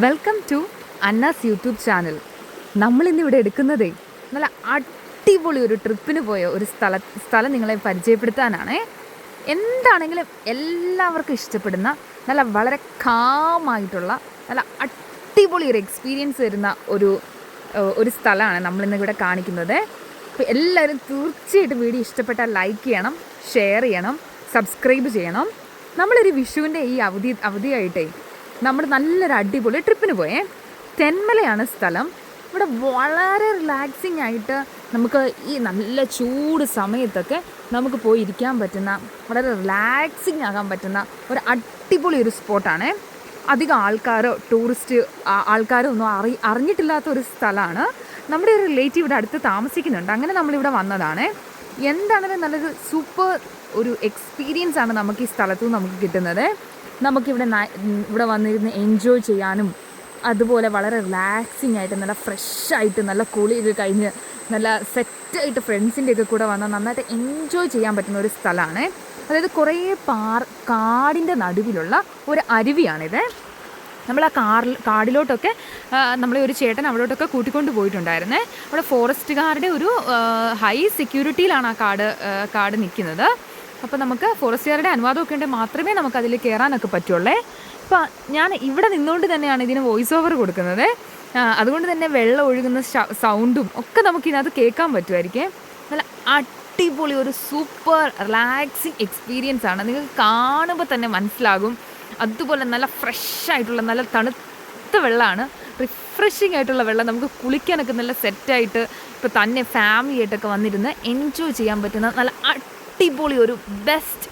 Welcome to Anna's YouTube channel നമ്മളിന്ന് ഇവിടെ എടുക്കുന്നതേ നല്ല അടിപൊളി ഒരു ട്രിപ്പിന് പോയ ഒരു സ്ഥല സ്ഥലം നിങ്ങളെ പരിചയപ്പെടുത്താനാണ്. എന്താണെങ്കിലും എല്ലാവർക്കും ഇഷ്ടപ്പെടുന്ന നല്ല വളരെ കാമായിട്ടുള്ള നല്ല അടിപൊളി ഒരു എക്സ്പീരിയൻസ് തരുന്ന ഒരു ഒരു സ്ഥലമാണ് നമ്മളിന്ന് ഇവിടെ കാണിക്കുന്നത്. അപ്പോൾ എല്ലാവരും തീർച്ചയായിട്ടും വീഡിയോ ഇഷ്ടപ്പെട്ടാൽ ലൈക്ക് ചെയ്യണം ഷെയർ ചെയ്യണം സബ്സ്ക്രൈബ് ചെയ്യണം. നമ്മളൊരു വിഷുവിന്റെ ഈ അവധി അവധിയായിട്ടേ നമ്മൾ നല്ലൊരു അടിപൊളി ട്രിപ്പിന് പോയേ. തെന്മലയാണ് സ്ഥലം. ഇവിടെ വളരെ റിലാക്സിങ് ആയിട്ട് നമുക്ക് ഈ നല്ല ചൂട് സമയത്തൊക്കെ നമുക്ക് പോയി ഇരിക്കാൻ പറ്റുന്ന വളരെ റിലാക്സിങ് ആകാൻ പറ്റുന്ന ഒരു അടിപൊളി ഒരു സ്പോട്ടാണ്. അധികം ആൾക്കാരോ ടൂറിസ്റ്റ് ആൾക്കാരോ ഒന്നും അറി അറിഞ്ഞിട്ടില്ലാത്ത ഒരു സ്ഥലമാണ്. നമ്മുടെ ഒരു റിലേറ്റീവ് ഇവിടെ അടുത്ത് താമസിക്കുന്നുണ്ട്. അങ്ങനെ നമ്മളിവിടെ വന്നതാണ്. എന്താണെങ്കിലും നല്ലൊരു സൂപ്പർ ഒരു എക്സ്പീരിയൻസ് ആണ് നമുക്ക് ഈ സ്ഥലത്തു നമുക്ക് കിട്ടുന്നത്. നമുക്കിവിടെ ഇവിടെ വന്നിരുന്ന് എൻജോയ് ചെയ്യാനും അതുപോലെ വളരെ റിലാക്സിങ് ആയിട്ട് നല്ല ഫ്രഷായിട്ട് നല്ല കുളിയൊക്കെ കഴിഞ്ഞ് നല്ല സെറ്റായിട്ട് ഫ്രണ്ട്സിന്റെ ഒക്കെ കൂടെ വന്നാൽ നന്നായിട്ട് എൻജോയ് ചെയ്യാൻ പറ്റുന്ന ഒരു സ്ഥലമാണ്. അതായത് കുറേ പാർ കാടിന്റെ നടുവിലുള്ള ഒരു അരുവിയാണിത്. നമ്മൾ ആ കാറിൽ കാടിലോട്ടൊക്കെ നമ്മളെ ഒരു ചേട്ടൻ അവിടോട്ടൊക്കെ കൂട്ടിക്കൊണ്ട് പോയിട്ടുണ്ടായിരുന്നേ. അവിടെ ഫോറസ്റ്റുകാരുടെ ഒരു ഹൈ സെക്യൂരിറ്റിയിലാണ് ആ കാട് കാട് നിൽക്കുന്നത്. അപ്പോൾ നമുക്ക് ഫോറസ്റ്റുകാരുടെ അനുവാദമൊക്കെ ഉണ്ടെങ്കിൽ മാത്രമേ നമുക്ക് അതിൽ കയറാനൊക്കെ പറ്റുള്ളേ. ഇപ്പം ഞാൻ ഇവിടെ നിന്നുകൊണ്ട് തന്നെയാണ് ഇതിന് വോയിസ് ഓവർ കൊടുക്കുന്നത്. അതുകൊണ്ട് തന്നെ വെള്ളം ഒഴുകുന്ന സൗണ്ടും ഒക്കെ നമുക്ക് ഇതിനകത്ത് കേൾക്കാൻ പറ്റുമായിരിക്കും. നല്ല അടിപൊളി ഒരു സൂപ്പർ റിലാക്സിങ് എക്സ്പീരിയൻസ് ആണ്. നിങ്ങൾക്ക് കാണുമ്പോൾ തന്നെ മനസ്സിലാകും. അതുപോലെ നല്ല ഫ്രഷ് ആയിട്ടുള്ള നല്ല തണുത്ത വെള്ളമാണ്. റിഫ്രഷിംഗ് ആയിട്ടുള്ള വെള്ളം നമുക്ക് കുളിക്കാനൊക്കെ നല്ല സെറ്റായിട്ട് ഇപ്പോൾ തന്നെ ഫാമിലി ആയിട്ടൊക്കെ വന്നിരുന്ന് എൻജോയ് ചെയ്യാൻ പറ്റുന്ന നല്ല അടിപൊളി ഒരു best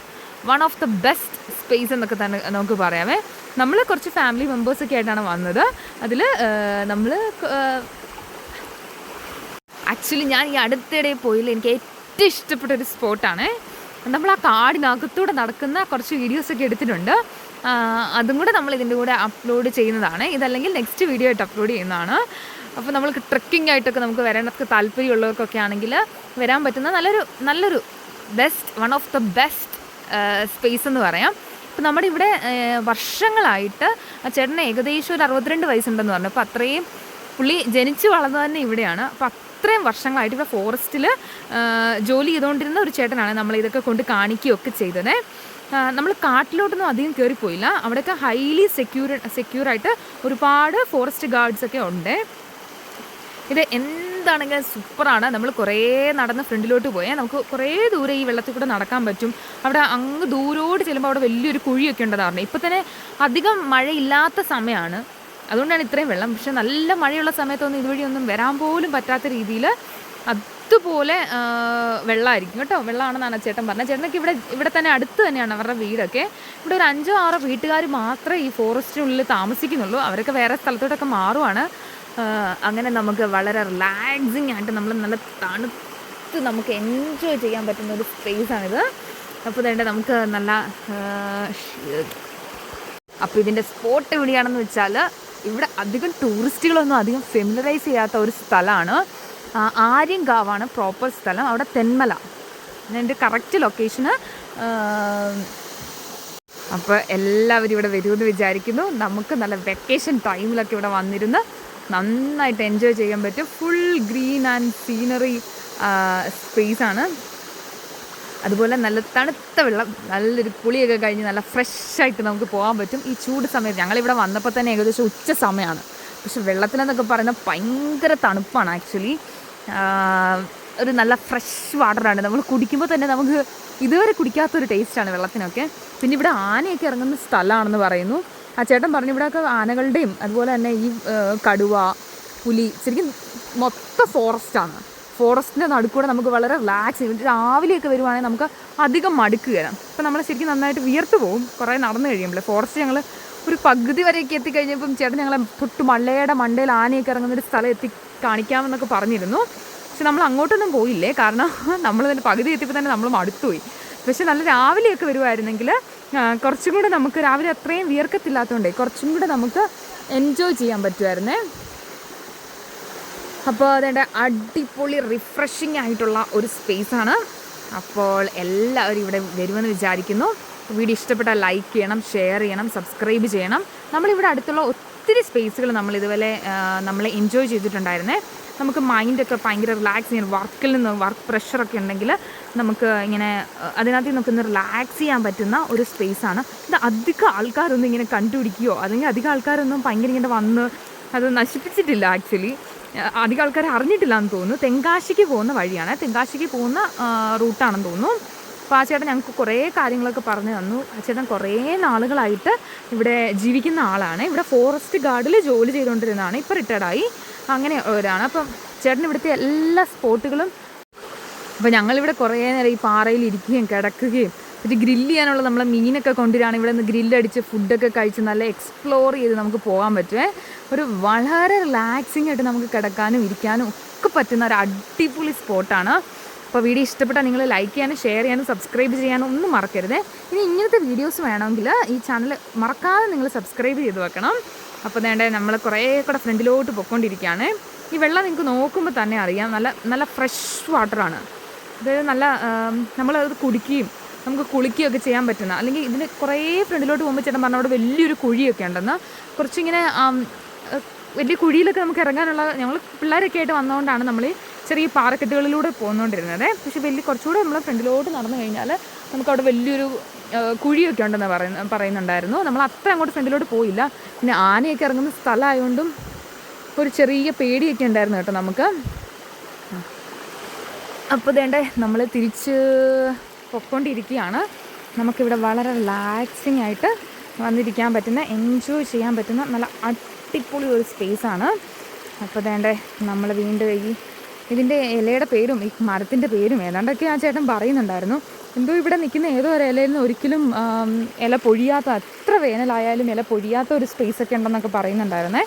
one of the best space എന്നൊക്കെ തന്നെ നമുക്ക് പറയാമേ. നമ്മൾ കുറച്ച് ഫാമിലി മെമ്പേഴ്സൊക്കെ ആയിട്ടാണ് വന്നത്. അതിൽ നമ്മൾ ആക്ച്വലി ഞാൻ ഈ അടുത്തിടെ പോയിൽ എനിക്ക് ഏറ്റവും ഇഷ്ടപ്പെട്ട ഒരു സ്പോട്ടാണ് നമ്മൾ ആ കാടിനകത്തൂടെ നടക്കുന്ന കുറച്ച് വീഡിയോസൊക്കെ എടുത്തിട്ടുണ്ട്. അതും കൂടെ നമ്മൾ ഇതിന്റെ കൂടെ അപ്ലോഡ് ചെയ്യുന്നതാണ്. ഇതല്ലെങ്കിൽ നെക്സ്റ്റ് വീഡിയോ ആയിട്ട് അപ്ലോഡ് ചെയ്യുന്നതാണ്. അപ്പോൾ നമ്മൾക്ക് ട്രക്കിംഗ് ആയിട്ടൊക്കെ നമുക്ക് വരാനൊക്കെ താല്പര്യമുള്ളവർക്കൊക്കെ ആണെങ്കിൽ വരാൻ പറ്റുന്ന നല്ലൊരു നല്ലൊരു best one of the best space എന്ന് പറയാം. ഇപ്പം നമ്മുടെ ഇവിടെ വർഷങ്ങളായിട്ട് ആ ചേട്ടന് ഏകദേശം ഒരു അറുപത്തിരണ്ട് വയസ്സുണ്ടെന്ന് പറഞ്ഞു. അപ്പോൾ അത്രയും പുള്ളി ജനിച്ചു വളർന്നു തന്നെ ഇവിടെയാണ്. അപ്പം അത്രയും വർഷങ്ങളായിട്ട് ഇവിടെ ഫോറസ്റ്റിൽ ജോലി ചെയ്തുകൊണ്ടിരുന്ന ഒരു ചേട്ടനാണ് നമ്മൾ ഇതൊക്കെ കൊണ്ട് കാണിക്കുകയൊക്കെ ചെയ്തത്. നമ്മൾ കാട്ടിലോട്ടൊന്നും അധികം കയറിപ്പോയില്ല അവിടെയൊക്കെ ഹൈലി സെക്യൂർ സെക്യൂർ ആയിട്ട് ഒരുപാട് ഫോറസ്റ്റ് ഗാർഡ്സൊക്കെ ഉണ്ട്. ഇത് എന്താണെങ്കിലും സൂപ്പറാണ്. നമ്മൾ കുറേ നടന്ന് ഫ്രണ്ടിലോട്ട് പോയാൽ നമുക്ക് കുറേ ദൂരെ ഈ വെള്ളത്തിൽ കൂടെ നടക്കാൻ പറ്റും. അവിടെ അങ്ങ് ദൂരോട്ട് ചെല്ലുമ്പോൾ അവിടെ വലിയൊരു കുഴിയൊക്കെ ഉണ്ടെന്നാണ് ഇപ്പം തന്നെ അധികം മഴയില്ലാത്ത സമയമാണ്. അതുകൊണ്ടാണ് ഇത്രയും വെള്ളം. പക്ഷെ നല്ല മഴയുള്ള സമയത്തൊന്നും ഇതുവഴി ഒന്നും വരാൻ പോലും പറ്റാത്ത രീതിയിൽ അതുപോലെ വെള്ളമായിരിക്കും കേട്ടോ. വെള്ളമാണെന്നാണ് ചേട്ടൻ പറഞ്ഞത്. ചേട്ടനൊക്കെ ഇവിടെ ഇവിടെ തന്നെ അടുത്ത് തന്നെയാണ് അവരുടെ വീടൊക്കെ. ഇവിടെ ഒരു അഞ്ചോ ആറോ വീട്ടുകാർ മാത്രമേ ഈ ഫോറസ്റ്റിനുള്ളിൽ താമസിക്കുന്നുള്ളൂ. അവരൊക്കെ വേറെ സ്ഥലത്തോട്ടൊക്കെ മാറുവാണ്. അങ്ങനെ നമുക്ക് വളരെ റിലാക്സിങ് ആയിട്ട് നമ്മൾ നല്ല തണുത്ത് നമുക്ക് എൻജോയ് ചെയ്യാൻ പറ്റുന്ന ഒരു സ്പേസാണിത് അപ്പോൾ തന്നെ നമുക്ക് നല്ല അപ്പോൾ ഇതിന്റെ സ്പോട്ട് എവിടെയാണെന്ന് വെച്ചാൽ ഇവിടെ അധികം ടൂറിസ്റ്റുകളൊന്നും അധികം ഫെമിലറൈസ് ചെയ്യാത്ത ഒരു സ്ഥലമാണ്. ആര്യം ആര്യങ്കാവാണ് പ്രോപ്പർ സ്ഥലം. അവിടെ തെന്മല. എന്റെ കറക്റ്റ് ലൊക്കേഷന് അപ്പോൾ എല്ലാവരും ഇവിടെ വരുമെന്ന് വിചാരിക്കുന്നു. നമുക്ക് നല്ല വെക്കേഷൻ ടൈമിലൊക്കെ ഇവിടെ വന്നിരുന്ന് നന്നായിട്ട് എൻജോയ് ചെയ്യാൻ പറ്റും. ഫുൾ ഗ്രീൻ ആൻഡ് സീനറി സ്പേസാണ് അതുപോലെ നല്ല തണുത്ത വെള്ളം നല്ലൊരു കുളിയൊക്കെ കഴിഞ്ഞ് നല്ല ഫ്രഷ് ആയിട്ട് നമുക്ക് പോകാൻ പറ്റും. ഈ ചൂട് സമയത്ത് ഞങ്ങളിവിടെ വന്നപ്പോൾ തന്നെ ഏകദേശം ഉച്ച സമയമാണ്. പക്ഷെ വെള്ളത്തിലെന്നൊക്കെ പറയുന്നത് ഭയങ്കര തണുപ്പാണ് ആക്ച്വലി ഒരു നല്ല ഫ്രഷ് വാട്ടറാണ് നമ്മൾ കുടിക്കുമ്പോൾ തന്നെ നമുക്ക് ഇതുവരെ കുടിക്കാത്തൊരു ടേസ്റ്റാണ് വെള്ളത്തിനൊക്കെ. പിന്നെ ഇവിടെ ആനയൊക്കെ ഇറങ്ങുന്ന സ്ഥലമാണെന്ന് പറയുന്നു. ആ ചേട്ടൻ പറഞ്ഞു ഇവിടെയൊക്കെ ആനകളുടെയും അതുപോലെ തന്നെ ഈ കടുവ പുലി ശരിക്കും മൊത്തം ഫോറസ്റ്റാണ് ഫോറസ്റ്റിന്റെ നടുക്കൂടെ നമുക്ക് വളരെ റിലാക്സ് ചെയ്യും. രാവിലെയൊക്കെ വരുവാണെങ്കിൽ നമുക്ക് അധികം മടുക്കുകയാണ് അപ്പം നമ്മൾ ശരിക്കും നന്നായിട്ട് വിയർത്ത് പോകും കുറേ നടന്നു കഴിയുമ്പോൾ ഫോറസ്റ്റ് ഞങ്ങൾ ഒരു പകുതി വരെയൊക്കെ എത്തിക്കഴിഞ്ഞപ്പം ചേട്ടൻ ഞങ്ങളെ തൊട്ട് മള്ളയുടെ മണ്ടയിൽ ആനയൊക്കെ ഇറങ്ങുന്ന ഒരു സ്ഥലം എത്തി കാണിക്കാമെന്നൊക്കെ പറഞ്ഞിരുന്നു. പക്ഷെ നമ്മൾ അങ്ങോട്ടൊന്നും പോയില്ലേ? കാരണം നമ്മൾ തന്നെ പകുതി എത്തിയപ്പോൾ തന്നെ നമ്മൾ മടുത്തുപോയി. പക്ഷെ നല്ല രാവിലെയൊക്കെ വരുമായിരുന്നെങ്കിൽ കുറച്ചും കൂടെ നമുക്ക് രാവിലെ അത്രയും വിയർക്കത്തില്ലാത്തതുകൊണ്ടേ കുറച്ചും കൂടെ നമുക്ക് എൻജോയ് ചെയ്യാൻ പറ്റുമായിരുന്നേ അപ്പോൾ അതിന്റെ അടിപൊളി റിഫ്രഷിംഗ് ആയിട്ടുള്ള ഒരു സ്പേസാണ് അപ്പോൾ എല്ലാവരും ഇവിടെ വരുമെന്ന് വിചാരിക്കുന്നു. വീഡിയോ ഇഷ്ടപ്പെട്ടാൽ ലൈക്ക് ചെയ്യണം ഷെയർ ചെയ്യണം സബ്സ്ക്രൈബ് ചെയ്യണം. നമ്മളിവിടെ അടുത്തുള്ള ഒത്തിരി സ്പേസുകൾ നമ്മൾ ഇതുപോലെ നമ്മൾ എൻജോയ് ചെയ്തിട്ടുണ്ടായിരുന്നേ. നമുക്ക് മൈൻഡൊക്കെ ഭയങ്കര റിലാക്സ് ചെയ്യാൻ വർക്കിൽ നിന്ന് വർക്ക് പ്രഷറൊക്കെ ഉണ്ടെങ്കിൽ നമുക്ക് ഇങ്ങനെ അതിനകത്ത് നമുക്കൊന്ന് റിലാക്സ് ചെയ്യാൻ പറ്റുന്ന ഒരു സ്പേസാണ് ഇത് അധികം ആൾക്കാരൊന്നും ഇങ്ങനെ കണ്ടുപിടിക്കുകയോ അല്ലെങ്കിൽ അധികം ആൾക്കാരൊന്നും ഭയങ്കര ഇങ്ങനെ വന്ന് അത് നശിപ്പിച്ചിട്ടില്ല ആക്ച്വലി അധികം ആൾക്കാർ അറിഞ്ഞിട്ടില്ല എന്ന് തോന്നുന്നു. തെങ്കാശിക്ക് പോകുന്ന വഴിയാണ്. തെങ്കാശിക്ക് പോകുന്ന റൂട്ടാണെന്ന് തോന്നുന്നു. അപ്പോൾ ആ ചേട്ടൻ ഞങ്ങൾക്ക് കുറേ കാര്യങ്ങളൊക്കെ പറഞ്ഞു തന്നു. ആ ചേട്ടൻ കുറേ നാളുകളായിട്ട് ഇവിടെ ജീവിക്കുന്ന ആളാണ്. ഇവിടെ ഫോറസ്റ്റ് ഗാർഡിൽ ജോലി ചെയ്തുകൊണ്ടിരുന്നതാണ്. ഇപ്പോൾ റിട്ടയർഡായി അങ്ങനെ ഒരാണ് അപ്പം ചേട്ടൻ ഇവിടുത്തെ എല്ലാ സ്പോട്ടുകളും അപ്പോൾ ഞങ്ങളിവിടെ കുറേ നേരം ഈ പാറയിൽ ഇരിക്കുകയും കിടക്കുകയും പിന്നെ ഗ്രില്ല് ചെയ്യാനുള്ള നമ്മളെ മീനൊക്കെ കൊണ്ടുവരികയാണ്. ഇവിടെ നിന്ന് ഗ്രില്ലടിച്ച് ഫുഡൊക്കെ കഴിച്ച് നല്ല എക്സ്പ്ലോർ ചെയ്ത് നമുക്ക് പോകാൻ പറ്റുമേ ഒരു വളരെ റിലാക്സിങ് ആയിട്ട് നമുക്ക് കിടക്കാനും ഇരിക്കാനും ഒക്കെ പറ്റുന്ന ഒരു അടിപൊളി സ്പോട്ടാണ് അപ്പോൾ വീഡിയോ ഇഷ്ടപ്പെട്ടാൽ നിങ്ങൾ ലൈക്ക് ചെയ്യാനും ഷെയർ ചെയ്യാനും സബ്സ്ക്രൈബ് ചെയ്യാനും ഒന്നും മറക്കരുത്. ഇനി ഇങ്ങനത്തെ വീഡിയോസ് വേണമെങ്കിൽ ഈ ചാനൽ മറക്കാതെ നിങ്ങൾ സബ്സ്ക്രൈബ് ചെയ്ത് വെക്കണം. അപ്പോൾ വേണ്ടേ നമ്മൾ കുറേ കൂടെ ഫ്രണ്ടിലോട്ട് പൊയ്ക്കൊണ്ടിരിക്കുകയാണ് ഈ വെള്ളം നിങ്ങൾക്ക് നോക്കുമ്പോൾ തന്നെ അറിയാം. നല്ല നല്ല ഫ്രഷ് വാട്ടറാണ്. അതായത് നല്ല നമ്മളത് കുടിക്കുകയും നമുക്ക് കുളിക്കുകയൊക്കെ ചെയ്യാൻ പറ്റുന്ന അല്ലെങ്കിൽ ഇതിന് കുറേ ഫ്രണ്ടിലോട്ട് പോകുമ്പോൾ ചേട്ടൻ പറഞ്ഞ അവിടെ വലിയൊരു കുഴിയൊക്കെ ഉണ്ടെന്ന്. കുറച്ചിങ്ങനെ വലിയ കുഴിയിലൊക്കെ നമുക്ക് ഇറങ്ങാനുള്ള ഞങ്ങൾ പിള്ളേരൊക്കെ ആയിട്ട് വന്നതുകൊണ്ടാണ് നമ്മൾ ചെറിയ പാറക്കെട്ടുകളിലൂടെ പോകുന്നുകൊണ്ടിരുന്നത് പക്ഷേ വലിയ കുറച്ചുകൂടെ നമ്മൾ ഫ്രണ്ടിലോട്ട് നടന്നു കഴിഞ്ഞാൽ നമുക്കവിടെ വലിയൊരു കുഴിയൊക്കെ ഉണ്ടെന്ന് പറയുന്ന പറയുന്നുണ്ടായിരുന്നു. നമ്മൾ അത്ര അങ്ങോട്ട് ഫ്രണ്ടിലോട്ട് പോയില്ല. പിന്നെ ആനയൊക്കെ ഇറങ്ങുന്ന സ്ഥലമായതുകൊണ്ടും ഒരു ചെറിയ പേടിയൊക്കെ ഉണ്ടായിരുന്നു കേട്ടോ നമുക്ക്. അപ്പോൾ വേണ്ടേ നമ്മൾ തിരിച്ച് പൊക്കൊണ്ടിരിക്കുകയാണ് നമുക്കിവിടെ വളരെ റിലാക്സിങ് ആയിട്ട് വന്നിരിക്കാൻ പറ്റുന്ന എൻജോയ് ചെയ്യാൻ പറ്റുന്ന നല്ല അടിപൊളി ഒരു സ്പേസാണ് അപ്പോൾ വേണ്ടേ നമ്മൾ വീണ്ടും ഈ ഇതിന്റെ ഇലയുടെ പേരും ഈ മരത്തിന്റെ പേരും ഏതാണ്ടൊക്കെ ആ ചേട്ടൻ പറയുന്നുണ്ടായിരുന്നു. എന്തോ ഇവിടെ നിൽക്കുന്ന ഏതോ ഒരു ഇലയിൽ നിന്ന് ഒരിക്കലും ഇല പൊഴിയാത്ത അത്ര വേനലായാലും ഇല പൊഴിയാത്ത ഒരു സ്പേസ് ഒക്കെ ഉണ്ടെന്നൊക്കെ പറയുന്നുണ്ടായിരുന്നേ.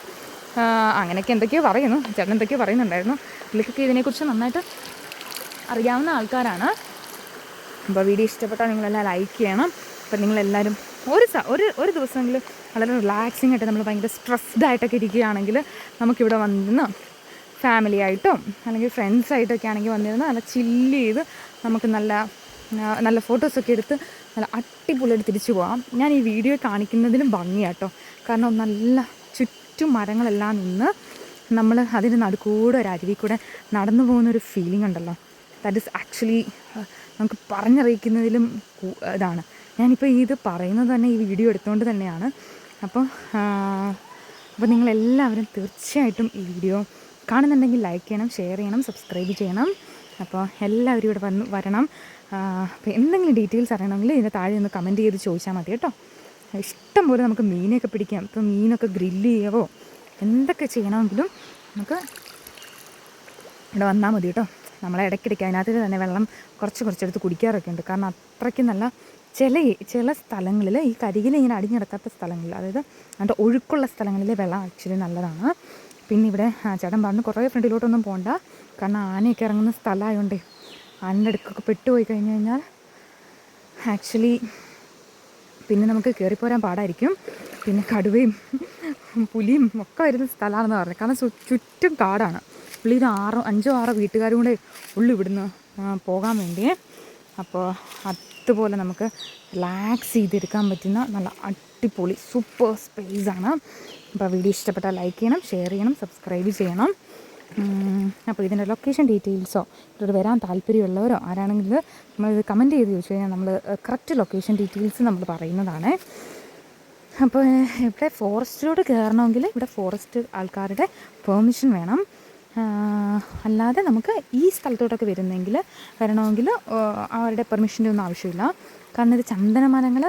അങ്ങനെയൊക്കെ എന്തൊക്കെയോ പറയുന്നു. ചേട്ടൻ എന്തൊക്കെയോ പറയുന്നുണ്ടായിരുന്നു. പുള്ളിക്കൊക്കെ ഇതിനെക്കുറിച്ച് നന്നായിട്ട് അറിയാവുന്ന ആൾക്കാരാണ്. അപ്പോൾ വീഡിയോ ഇഷ്ടപ്പെട്ടാൽ നിങ്ങളെല്ലാം ലൈക്ക് ചെയ്യണം. അപ്പോൾ നിങ്ങളെല്ലാവരും ഒരു ഒരു ഒരു ദിവസമെങ്കിലും വളരെ റിലാക്സിങ് ആയിട്ട് നമ്മൾ ഭയങ്കര സ്ട്രെസ്ഡ് ആയിട്ടൊക്കെ ഇരിക്കുകയാണെങ്കിൽ നമുക്കിവിടെ വന്നിരുന്ന് ഫാമിലി ആയിട്ടും അല്ലെങ്കിൽ ഫ്രണ്ട്സായിട്ടൊക്കെ ആണെങ്കിൽ വന്നിരുന്നാൽ നല്ല ചില്ല് ചെയ്ത് നമുക്ക് നല്ല നല്ല ഫോട്ടോസൊക്കെ എടുത്ത് നല്ല അടിപൊളിയായിട്ട് തിരിച്ചു പോകാം ഞാൻ ഈ വീഡിയോ കാണിക്കുന്നതിനും ഭംഗിയാട്ടോ. കാരണം നല്ല ചുറ്റും മരങ്ങളെല്ലാം നിന്ന് നമ്മൾ അതിന്റെ നടുക്കൂടെ ഒരു അരുവി കൂടെ നടന്നു പോകുന്ന ഒരു ഫീലിംഗ് ഉണ്ടല്ലോ ദാറ്റ് ഇസ് ആക്ച്വലി നമുക്ക് പറഞ്ഞറിയിക്കുന്നതിലും ഇതാണ്. ഞാനിപ്പോൾ ഇത് പറയുന്നത് തന്നെ ഈ വീഡിയോ എടുത്തുകൊണ്ട് തന്നെയാണ്. അപ്പോൾ അപ്പോൾ നിങ്ങളെല്ലാവരും തീർച്ചയായിട്ടും ഈ വീഡിയോ കാണുന്നുണ്ടെങ്കിൽ ലൈക്ക് ചെയ്യണം ഷെയർ ചെയ്യണം സബ്സ്ക്രൈബ് ചെയ്യണം. അപ്പോൾ എല്ലാവരും ഇവിടെ വന്ന് വരണം. അപ്പോൾ എന്തെങ്കിലും ഡീറ്റെയിൽസ് അറിയണമെങ്കിൽ ഇതിന്റെ താഴെ ഒന്ന് കമന്റ് ചെയ്ത് ചോദിച്ചാൽ മതി കേട്ടോ. ഇഷ്ടം പോലെ നമുക്ക് മീനൊക്കെ പിടിക്കാം. ഇപ്പോൾ മീനൊക്കെ ഗ്രില്ല് ചെയ്യവോ? എന്തൊക്കെ ചെയ്യണമെങ്കിലും നമുക്ക് ഇവിടെ വന്നാൽ മതി കേട്ടോ. നമ്മളെ ഇടയ്ക്കിടയ്ക്ക് അതിനകത്ത് തന്നെ വെള്ളം കുറച്ച് കുറച്ചെടുത്ത് കുടിക്കാറൊക്കെ ഉണ്ട്. കാരണം അത്രയ്ക്ക് നല്ല ചില ചില സ്ഥലങ്ങളിൽ ഈ കരികിൽ ഇങ്ങനെ അടിഞ്ഞിടക്കാത്ത സ്ഥലങ്ങളിൽ അതായത് അതിന്റെ ഒഴുക്കുള്ള സ്ഥലങ്ങളിലെ വെള്ളം ആക്ച്വലി നല്ലതാണ്. പിന്നെ ഇവിടെ ചേട്ടൻ പറഞ്ഞു കുറേ ഫ്രണ്ടിലോട്ടൊന്നും പോകണ്ട കാരണം ആനയൊക്കെ ഇറങ്ങുന്ന സ്ഥലമായതുകൊണ്ട് ആനന്റെ അടുക്കൊക്കെ പെട്ടുപോയി കഴിഞ്ഞ് കഴിഞ്ഞാൽ ആക്ച്വലി പിന്നെ നമുക്ക് കയറിപ്പോരാൻ പാടായിരിക്കും. പിന്നെ കടുവയും പുലിയും ഒക്കെ വരുന്ന സ്ഥലമാണെന്ന് പറഞ്ഞു കാരണം ചുറ്റും കാടാണ്. പുള്ളി ഒരു ആറോ അഞ്ചോ ആറോ വീട്ടുകാരും കൂടെ ഉള്ളു ഇവിടുന്ന് പോകാൻ വേണ്ടി അപ്പോൾ അതുപോലെ നമുക്ക് റിലാക്സ് ചെയ്തെടുക്കാൻ പറ്റുന്ന നല്ല അടിപൊളി സൂപ്പർ സ്പേസ് ആണ്. അപ്പോൾ വീഡിയോ ഇഷ്ടപ്പെട്ടാൽ ലൈക്ക് ചെയ്യണം ഷെയർ ചെയ്യണം സബ്സ്ക്രൈബ് ചെയ്യണം. അപ്പോൾ ഇതിന്റെ ലൊക്കേഷൻ ഡീറ്റെയിൽസോ ഇവിടെ വരാൻ താല്പര്യമുള്ളവരോ ആരാണെങ്കിൽ നമ്മളിത് കമന്റ് ചെയ്ത് ചോദിച്ചു കഴിഞ്ഞാൽ നമ്മൾ കറക്റ്റ് ലൊക്കേഷൻ ഡീറ്റെയിൽസ് നമ്മൾ പറയുന്നതാണ്. അപ്പോൾ ഇവിടെ ഫോറസ്റ്റിലോട്ട് കയറണമെങ്കിൽ ഇവിടെ ഫോറസ്റ്റ് ആൾക്കാരുടെ പെർമിഷൻ വേണം. അല്ലാതെ നമുക്ക് ഈ സ്ഥലത്തോട്ടൊക്കെ വരുന്നെങ്കിൽ വരണമെങ്കിൽ അവരുടെ പെർമിഷന്റെ ഒന്നും ആവശ്യമില്ല. കാരണം ഇത് ചന്ദനമരങ്ങൾ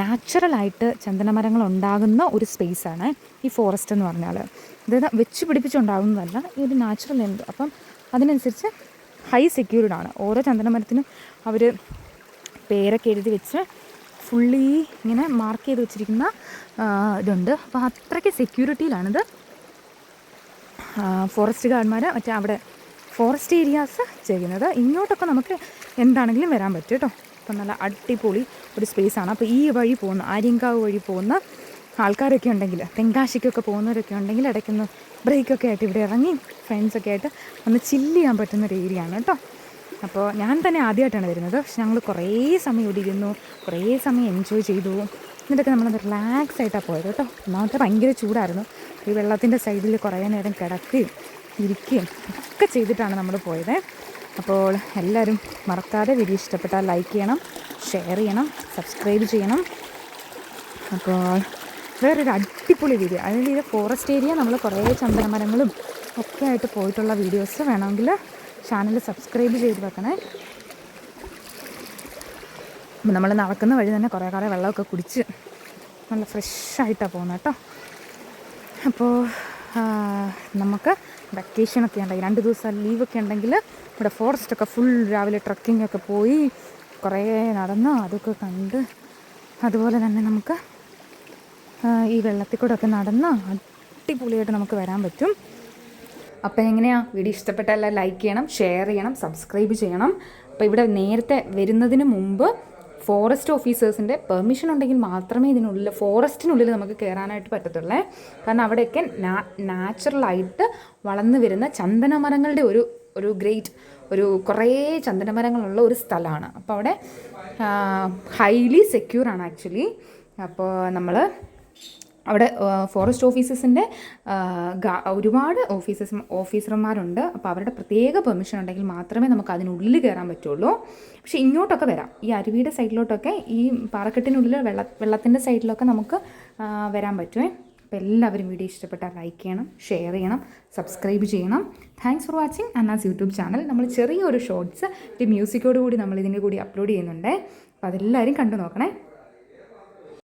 നാച്ചുറലായിട്ട് ചന്ദനമരങ്ങൾ ഉണ്ടാകുന്ന ഒരു സ്പേസാണ് ഈ ഫോറസ്റ്റ് എന്ന് പറഞ്ഞാൽ അതായത് വെച്ച് പിടിപ്പിച്ചുണ്ടാകുന്നതല്ല ഈ ഒരു നാച്ചുറൽ എന്ത്. അപ്പം അതിനനുസരിച്ച് ഹൈ സെക്യൂർഡ് ആണ്. ഓരോ ചന്ദനമരത്തിനും അവർ പേരൊക്കെ എഴുതി വെച്ച് ഫുള്ളി ഇങ്ങനെ മാർക്ക് ചെയ്ത് വെച്ചിരിക്കുന്ന ഇതുണ്ട്. അപ്പോൾ അത്രയ്ക്ക് സെക്യൂരിറ്റിയിലാണിത് ഫോറസ്റ്റ് ഗാർഡ്മാർ മറ്റേ അവിടെ ഫോറസ്റ്റ് ഏരിയാസ് ചെയ്യുന്നത്. ഇങ്ങോട്ടൊക്കെ നമുക്ക് എന്താണെങ്കിലും വരാൻ പറ്റും കേട്ടോ. അപ്പം നല്ല അടിപൊളി ഒരു സ്പേസാണ് അപ്പോൾ ഈ വഴി പോകുന്ന ആര്യങ്കാവ് വഴി പോകുന്ന ആൾക്കാരൊക്കെ ഉണ്ടെങ്കിൽ തെങ്കാശിക്കൊക്കെ പോകുന്നവരൊക്കെ ഉണ്ടെങ്കിൽ ഇടയ്ക്കൊന്ന് ബ്രേക്കൊക്കെ ആയിട്ട് ഇവിടെ ഇറങ്ങി ഫ്രണ്ട്സൊക്കെ ആയിട്ട് ഒന്ന് ചില്ല് ചെയ്യാൻ പറ്റുന്ന ഒരു ഏരിയ ആണ് കേട്ടോ. അപ്പോൾ ഞാൻ തന്നെ ആദ്യമായിട്ടാണ് വരുന്നത്. പക്ഷെ ഞങ്ങൾ കുറേ സമയം ഇവിടെ ഇരുന്നു കുറേ സമയം എൻജോയ് ചെയ്തു. എന്നിട്ടൊക്കെ നമ്മളൊന്ന് റിലാക്സ് ആയിട്ടാണ് പോയത് കേട്ടോ. ഒന്നാമത്തെ ഭയങ്കര ചൂടായിരുന്നു. ഈ വെള്ളത്തിന്റെ സൈഡിൽ കുറേ നേരം കിടക്കുകയും ഇരിക്കുകയും ഒക്കെ ചെയ്തിട്ടാണ് നമ്മൾ പോയത്. അപ്പോൾ എല്ലാവരും മറക്കാതെ വീഡിയോ ഇഷ്ടപ്പെട്ടാൽ ലൈക്ക് ചെയ്യണം ഷെയർ ചെയ്യണം സബ്സ്ക്രൈബ് ചെയ്യണം. അപ്പോൾ വേറൊരു അടിപൊളി വീഡിയോ അതായത് ഇത് ഫോറസ്റ്റ് ഏരിയ നമ്മൾ കുറേ ചന്ദനമരങ്ങളും ഒക്കെ ആയിട്ട് പോയിട്ടുള്ള വീഡിയോസ് വേണമെങ്കിൽ ചാനൽ സബ്സ്ക്രൈബ് ചെയ്ത് വെക്കണേ. നമ്മൾ നടക്കുന്ന വഴി തന്നെ കുറേ കുറേ വെള്ളമൊക്കെ കുടിച്ച് നല്ല ഫ്രഷായിട്ടാണ് പോകുന്നത് കേട്ടോ. അപ്പോൾ നമുക്ക് വെക്കേഷനൊക്കെ ഉണ്ടെങ്കിൽ രണ്ട് ദിവസം ലീവൊക്കെ ഉണ്ടെങ്കിൽ ഇവിടെ ഫോറസ്റ്റൊക്കെ ഫുൾ രാവിലെ ട്രക്കിംഗ് ഒക്കെ പോയി കുറേ നടന്ന് അതൊക്കെ കണ്ട് അതുപോലെ തന്നെ നമുക്ക് ഈ വെള്ളത്തിൽ കൂടെ ഒക്കെ നടന്ന് അടിപൊളിയായിട്ട് നമുക്ക് വരാൻ പറ്റും. അപ്പോൾ എങ്ങനെയാണ് വീഡിയോ ഇഷ്ടപ്പെട്ടാൽ ലൈക്ക് ചെയ്യണം ഷെയർ ചെയ്യണം സബ്സ്ക്രൈബ് ചെയ്യണം. അപ്പോൾ ഇവിടെ നേരത്തെ വരുന്നതിന് മുമ്പ് ഫോറസ്റ്റ് ഓഫീസേഴ്സിന്റെ പെർമിഷൻ ഉണ്ടെങ്കിൽ മാത്രമേ ഇതിനുള്ളിൽ ഫോറസ്റ്റിനുള്ളിൽ നമുക്ക് കയറാനായിട്ട് പറ്റത്തുള്ളേ. കാരണം അവിടെയൊക്കെ നാ നാച്ചുറലായിട്ട് വളർന്നു വരുന്ന ചന്ദന മരങ്ങളുടെ ഒരു ഒരു ഗ്രേറ്റ് ഒരു കുറേ ചന്ദന മരങ്ങളുള്ള ഒരു സ്ഥലമാണ്. അപ്പോൾ അവിടെ ഹൈലി സെക്യൂർ ആണ് ആക്ച്വലി അപ്പോൾ നമ്മൾ അവിടെ ഫോറസ്റ്റ് ഓഫീസേഴ്സിന്റെ ഒരുപാട് ഓഫീസേഴ്സ് ഓഫീസർമാരുണ്ട് അപ്പോൾ അവരുടെ പ്രത്യേക പെർമിഷൻ ഉണ്ടെങ്കിൽ മാത്രമേ നമുക്ക് അതിനുള്ളിൽ കയറാൻ പറ്റുള്ളൂ. പക്ഷേ ഇങ്ങോട്ടൊക്കെ വരാം. ഈ അരുവിയുടെ സൈഡിലോട്ടൊക്കെ ഈ പാറക്കെട്ടിനുള്ളിൽ വെള്ള വെള്ളത്തിന്റെ സൈഡിലൊക്കെ നമുക്ക് വരാൻ പറ്റുമേ അപ്പോൾ എല്ലാവരും വീഡിയോ ഇഷ്ടപ്പെട്ടാൽ ലൈക്ക് ചെയ്യണം ഷെയർ ചെയ്യണം സബ്സ്ക്രൈബ് ചെയ്യണം. Thanks for watching Anna's YouTube channel. നമ്മൾ ചെറിയൊരു ഷോർട്സ് ഒരു മ്യൂസിക്കോട് കൂടി നമ്മൾ ഇതിന്റെ കൂടി അപ്ലോഡ് ചെയ്യുന്നുണ്ട്. അപ്പോൾ അതെല്ലാവരും കണ്ടു നോക്കണേ.